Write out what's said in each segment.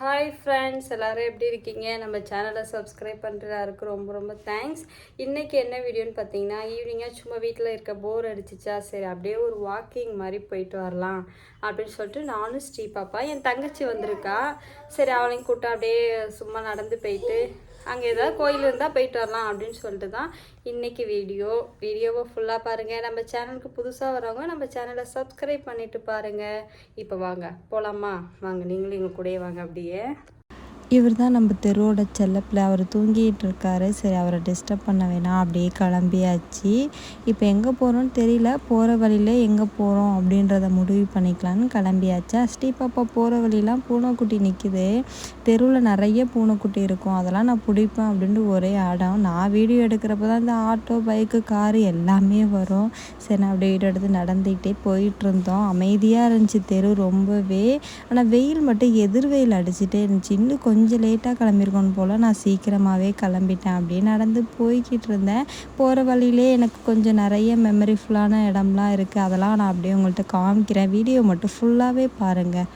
Hi friends எல்லோரும் எப்படி இருக்கீங்க? நம்ம சேனலை சப்ஸ்கிரைப் பண்ணுறதாருக்கு ரொம்ப ரொம்ப தேங்க்ஸ் இன்றைக்கி என்ன வீடியோன்னு பார்த்தீங்கன்னா ஈவினிங்காக சும்மா வீட்டில் இருக்க போர் அடிச்சிச்சா சரி அப்படியே ஒரு வாக்கிங் மாதிரி போயிட்டு வரலாம் அப்படின்னு சொல்லிட்டு நானும் ஸ்ரீ பாப்பா என் தங்கச்சி வந்திருக்கா. சரி அவளையும் கூப்பிட்டு அப்படியே சும்மா நடந்து போயிட்டு அங்கே ஏதாவது கோயில் இருந்தால் போயிட்டு வரலாம் அப்படின்னு சொல்லிட்டு தான் இன்றைக்கி வீடியோ. வீடியோவை ஃபுல்லாக பாருங்கள் நம்ம சேனலுக்கு புதுசாக வரவங்க நம்ம சேனலை சப்ஸ்கிரைப் பண்ணிவிட்டு பாருங்கள் இப்போ வாங்க போகலாமா வாங்க நீங்களும் எங்கள் கூடயே வாங்க அப்படியே. இவர் தான் நம்ம தெருவோட செல்லப்பில் அவர் தூங்கிட்டு இருக்காரு சரி அவரை டிஸ்டர்ப் பண்ண வேணாம். அப்படியே கிளம்பியாச்சு. இப்போ எங்கே போகிறோன்னு தெரியல. போகிற வழியில் எங்கே போகிறோம் அப்படின்றத முடிவு பண்ணிக்கலான்னு கிளம்பியாச்சா. ஸ்ரீ பாப்பா போகிற வழியெலாம் பூனைக்குட்டி நிற்குது தெருவில் நிறைய பூனைக்குட்டி இருக்கும். அதெல்லாம் நான் பிடிப்பேன் அப்படின்ட்டு ஒரே ஆடம். நான் வீடியோ எடுக்கிறப்ப தான் இந்த ஆட்டோ பைக்கு காரு எல்லாமே வரும். சரி நான் அப்படியே வீடியோ எடுத்து நடந்துக்கிட்டே போயிட்டுருந்தோம். அமைதியாக இருந்துச்சு தெரு ரொம்பவே. ஆனால் வெயில் மட்டும் எதிர் வெயில் அடிச்சுட்டே இருந்துச்சு. இன்னும் கொஞ்சம் கொஞ்சம் லேட்டாக கிளம்பியிருக்கணும் போல். நான் சீக்கிரமாகவே கிளம்பிட்டேன். அப்படியே நடந்து போய்கிட்டு இருந்தேன். போகிற வழியிலே எனக்கு கொஞ்சம் நிறைய மெமரிஃபுல்லான இடம்லாம் இருக்குது அதெல்லாம் நான் அப்படியே உங்கள்கிட்ட காமிக்கிறேன். வீடியோ மட்டும் ஃபுல்லாகவே பாருங்கள்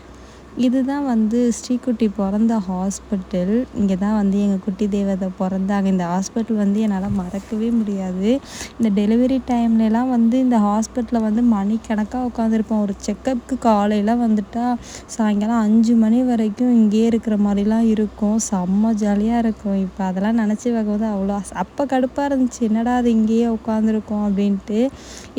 இதுதான் வந்து ஸ்ரீகுட்டி பிறந்த ஹாஸ்பிட்டல். இங்கே தான் வந்து எங்கள் குட்டி தேவதை பிறந்தாங்க. இந்த ஹாஸ்பிட்டல் வந்து என்னால் மறக்கவே முடியாது. இந்த டெலிவரி டைம்லலாம் வந்து இந்த ஹாஸ்பிட்டலில் வந்து மணிக்கணக்காக உட்காந்துருப்போம் ஒரு செக்கப்புக்கு காலையில் வந்துட்டால் சாயங்காலம் அஞ்சு மணி வரைக்கும் இங்கேயே இருக்கிற மாதிரிலாம் இருக்கும். செம்ம ஜாலியாக இருக்கும். இப்போ அதெல்லாம் நினச்சி பார்க்கும்போது அவ்வளோ அப்போ கடுப்பாக இருந்துச்சு. என்னடா அது இங்கேயே உட்காந்துருக்கோம் அப்படின்ட்டு.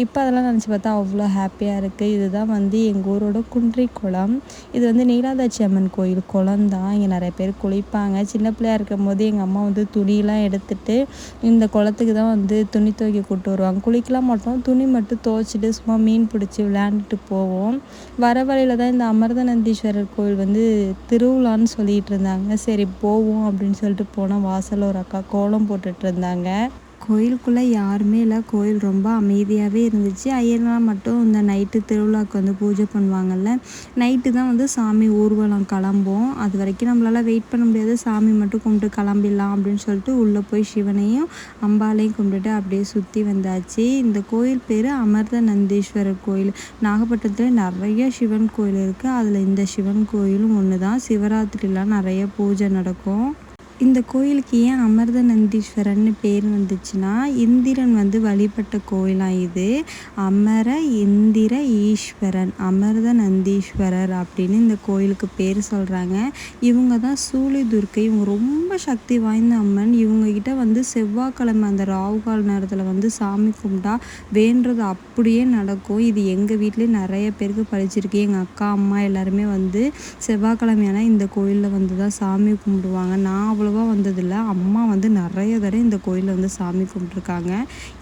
இப்போ அதெல்லாம் நினச்சி பார்த்தா அவ்வளோ ஹாப்பியாக இருக்குது இதுதான் வந்து எங்கள் ஊரோட குன்றி குளம் இது வந்து வந்து நீலாதாட்சி அம்மன் கோயில் குளம் தான். இங்கே நிறைய பேர் குளிப்பாங்க. சின்ன பிள்ளையா இருக்கும் போது எங்கள் அம்மா வந்து துணியெலாம் எடுத்துட்டு இந்த குளத்துக்கு தான் வந்து துணி துவைக்க கூப்பிட்டு வருவாங்க. குளிக்கலாம் மாட்டோம். துணி மட்டும் துவைச்சிட்டு சும்மா மீன் பிடிச்சி விளையாண்டுட்டு போவோம். வர வழியில் தான் இந்த அமிர்தநந்தீஸ்வரர் கோயில் வந்து திருவிழான்னு சொல்லிகிட்டு இருந்தாங்க. சரி போவோம் அப்படின்னு சொல்லிட்டு போனால் வாசலில் ஒரு அக்கா கோலம் போட்டுட்டு இருந்தாங்க. கோயிலுக்குள்ளே யாருமே இல்லை. கோயில் ரொம்ப அமைதியாகவே இருந்துச்சு. ஐயர்லாம் மட்டும் இந்த நைட்டு திருவிழாவுக்கு வந்து பூஜை பண்ணுவாங்கல்ல. நைட்டு தான் வந்து சாமி ஊர்வலம் கிளம்பும். அது வரைக்கும் நம்மளால் வெயிட் பண்ண முடியாது. சாமி மட்டும் கும்பிட்டு கிளம்பிடலாம் அப்படின்னு சொல்லிட்டு உள்ளே போய் சிவனையும் அம்பாலையும் கும்பிட்டுட்டு அப்படியே சுற்றி வந்தாச்சு. இந்த கோயில் பேர் அமிர்த நந்தீஸ்வரர் கோயில். நாகப்பட்டினத்தில் நிறைய சிவன் கோயில் இருக்குது அதில் இந்த சிவன் கோயிலும் ஒன்று தான் சிவராத்திரிலாம் நிறைய பூஜை நடக்கும். இந்த கோயிலுக்கு ஏன் அமிர்த நந்தீஸ்வரன் பேர் வந்துச்சுன்னா இந்திரன் வந்து வழிபட்ட கோயிலாம் இது? அமர இந்திர ஈஸ்வரன் அமிர்த நந்தீஸ்வரர் அப்படின்னு இந்த கோயிலுக்கு பேர் சொல்கிறாங்க இவங்க தான் சூளி துர்க்கை. இவங்க ரொம்ப சக்தி வாய்ந்த அம்மன். இவங்கக்கிட்ட வந்து செவ்வாய்க்கிழமை அந்த ராவுகால் நேரத்தில் வந்து சாமி கும்பிட்டா வேண்டது அப்படியே நடக்கும். இது எங்கள் வீட்லேயே நிறைய பேருக்கு படிச்சிருக்கு எங்கள் அக்கா அம்மா எல்லாருமே வந்து செவ்வாய்க்கிழமையான இந்த கோயிலில் வந்து தான் சாமி கும்பிடுவாங்க. நான் அவ்வளோவா வந்ததில்லை. அம்மா வந்து நிறைய தடவை இந்த கோயிலில் வந்து சாமி கும்பிட்ருக்காங்க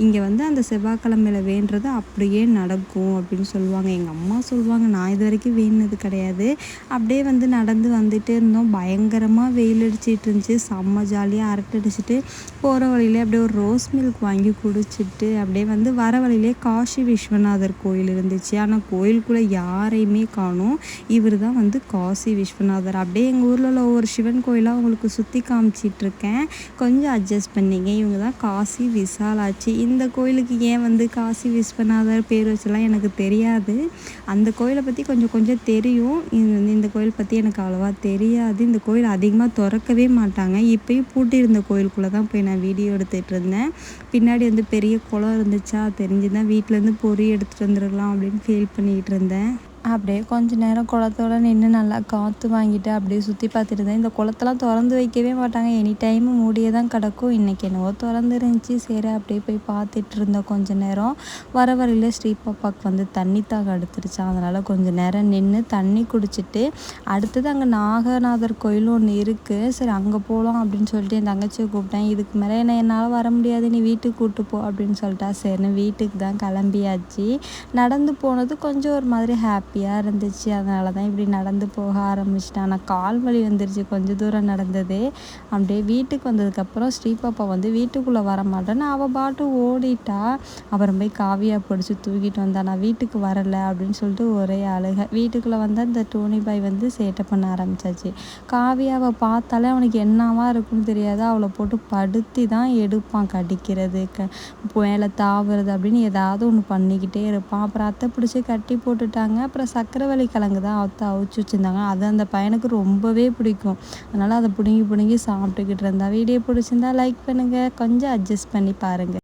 இங்கே வந்து அந்த செவ்வாய்க்கிழமையில வேண்டுறது அப்படியே நடக்கும் அப்படின்னு சொல்லுவாங்க. எங்கள் அம்மா சொல்லுவாங்க நான் இது வரைக்கும் வேணுனது கிடையாது. அப்படியே வந்து நடந்து வந்துட்டே இருந்தோம். பயங்கரமாக வெயில் அடிச்சிட்டு இருந்துச்சு. செம்ம ஜாலியாக அரட்டை அடிச்சுட்டு போகிற வழியிலே அப்படியே ஒரு ரோஸ் மில்க் வாங்கி குடிச்சிட்டு அப்படியே வந்து வர வழியிலே காஷி விஸ்வநாதர் கோயில் இருந்துச்சு. ஆனால் கோயிலுக்குள்ளே யாரையுமே காணும். இவர் தான் வந்து காசி விஸ்வநாதர். அப்படியே எங்கள் ஊரில் உள்ள ஒவ்வொரு சிவன் கோயிலாக அவங்களுக்கு சுற்றி காமிச்சிட்ருக்கேன். கொஞ்சம் அட்ஜஸ்ட் பண்ணிங்க. இவங்க தான் காசி விசாலாட்சி. இந்த கோயிலுக்கு ஏன் வந்து காசி விஸ்வநாதர் பேர் வச்செல்லாம் எனக்கு தெரியாது. அந்த கோயிலை பற்றி கொஞ்சம் கொஞ்சம் தெரியும். இந்த இந்த கோயில் பற்றி எனக்கு அவ்வளோவா தெரியாது. இந்த கோயில் அதிகமாக திறக்கவே மாட்டாங்க. இப்போயும் பூட்டியிருந்த கோயிலுக்குள்ளே தான் போய் நான் வீடியோ எடுத்துகிட்டு இருந்தேன். பின்னாடி வந்து பெரிய குளம் இருந்துச்சா? தெரிஞ்சு தான் வீட்டிலேருந்து பொறி எடுத்துகிட்டு வந்துடலாம் அப்படின்னு ஃபீல் பண்ணிகிட்டு இருந்தேன். அப்படியே கொஞ்ச நேரம் குளத்தோட நின்று நல்லா காற்று வாங்கிட்டு அப்படியே சுற்றி பார்த்துட்டு இருந்தேன் இந்த குளத்தெல்லாம் திறந்து வைக்கவே மாட்டாங்க. எனி டைமும் மூடியே தான் கிடக்கும். இன்றைக்கி என்னவோ திறந்து இருந்துச்சு சரி அப்படியே போய் பார்த்துட்டு இருந்தோம் கொஞ்ச நேரம் வர வரையில் ஸ்ரீ பாப்பாவுக்கு வந்து தண்ணி தாக எடுத்துருச்சான் அதனால் கொஞ்சம் நேரம் நின்று தண்ணி குடிச்சிட்டு அடுத்தது அங்கே நாகநாதர் கோயில் ஒன்று இருக்குது சரி அங்கே போகலாம் அப்படின்னு சொல்லிட்டு என் தங்கச்சியை கூப்பிட்டேன். இதுக்கு மேலே என்ன என்னால் வர முடியாது. நீ வீட்டுக்கு கூப்பிட்டு போ அப்படின்னு சொல்லிட்டா. சரின்னு வீட்டுக்கு தான் கிளம்பியாச்சு. நடந்து போனது கொஞ்சம் ஒரு மாதிரி ஹாப்பி ஹாப்பியாக இருந்துச்சு. அதனால தான் இப்படி நடந்து போக ஆரம்பிச்சிட்டேன். ஆனால் கால் வலி வந்துருச்சு. கொஞ்சம் தூரம் நடந்தது அப்படியே வீட்டுக்கு வந்ததுக்கப்புறம் ஸ்ரீபாப்பா வந்து வீட்டுக்குள்ளே வர மாட்டேன்னு அவள் பாட்டு ஓடிட்டா அப்புறம் போய் காவியா பிடிச்சி தூக்கிட்டு வந்தா நான் வீட்டுக்கு வரலை அப்படின்னு சொல்லிட்டு ஒரே அழுக. வீட்டுக்குள்ளே வந்து அந்த டோனி பாய் வந்து சேட்டை பண்ண ஆரம்பிச்சாச்சு. காவியாவை பார்த்தாலே அவனுக்கு என்னவா இருக்குன்னு தெரியாது. அவளை போட்டு படுத்தி தான் எடுப்பான் கடிக்கிறது. க மேலே தாவுறது அப்படின்னு ஏதாவது ஒன்று பண்ணிக்கிட்டே இருப்பான். அப்புறம் அத்தை பிடிச்சி கட்டி போட்டுட்டாங்க. அப்புறம் அப்புறம் சக்கரவள்ளி கிழங்கு தான் அவுத்து அவிச்சு வச்சுருந்தாங்க. அது அந்த பையனுக்கு ரொம்பவே பிடிக்கும். அதனால் அதை பிடுங்கி பிடுங்கி சாப்பிட்டுக்கிட்டு இருந்தால் வீடியோ பிடிச்சிருந்தா லைக் பண்ணுங்கள் கொஞ்சம் அட்ஜஸ்ட் பண்ணி பாருங்கள்